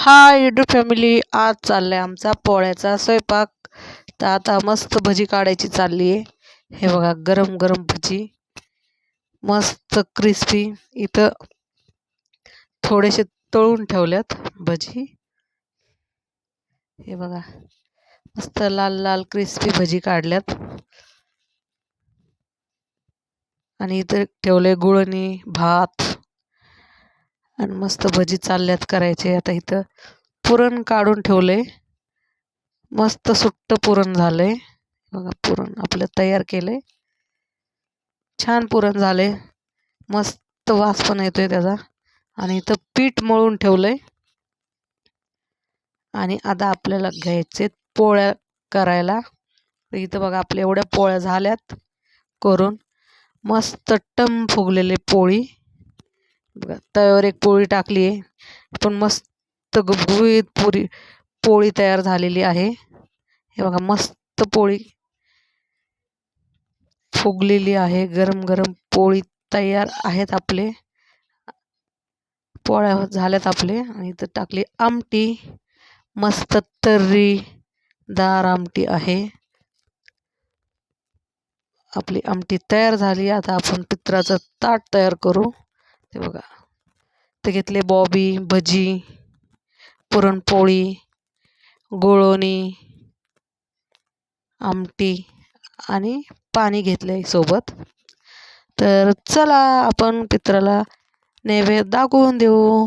हा YouTube family आज चाललाय आमचा पोळ्याचा स्वयंपाक. तर आता मस्त भजी काढायची चालली आहे. हे बघा गरम गरम भजी. मस्त क्रिस्पी इथं थोडेसे तळून ठेवल्यात भजी. हे बघा मस्त लाल लाल क्रिस्पी भजी काढल्यात. आणि इथं ठेवले गुळणी भात. आणि मस्त भजी चालल्यात करायचे. आता इथं पुरण काढून ठेवले. मस्त सुट्ट पुरण झालंय बघा पुरण आपलं तयार केलंय छान पुरण झाले. मस्त वास पण येतोय त्याचा. आणि इथं पीठ मळून ठेवलंय. आणि आता आपल्याला घ्यायचे पोळ्या करायला. इथं बघा आपल्या एवढ्या पोळ्या झाल्यात करून. मस्त टम फुगलेले पोळी. बघा तव्यावर एक पोळी टाकली आहे. पण मस्त गुबगुबीत पुरी पोळी तयार झालेली आहे. हे बघा मस्त पोळी फुगलेली आहे. गरम गरम पोळी तयार आहेत आपले. पोळ्या झाल्यात आपले. आणि इथं टाकली आमटी. मस्त तर्री दार आमटी आहे. आपली आमटी तयार झाली. आता आपण पित्राचं ताट तयार करू. ते बघा. ते घेतले बॉबी भजी पुरणपोळी गोळवणी आमटी आणि पाणी घेतले सोबत. तर चला आपण पित्राला नैवेद्य दाखवून देऊ.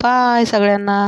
बाय सगळ्यांना.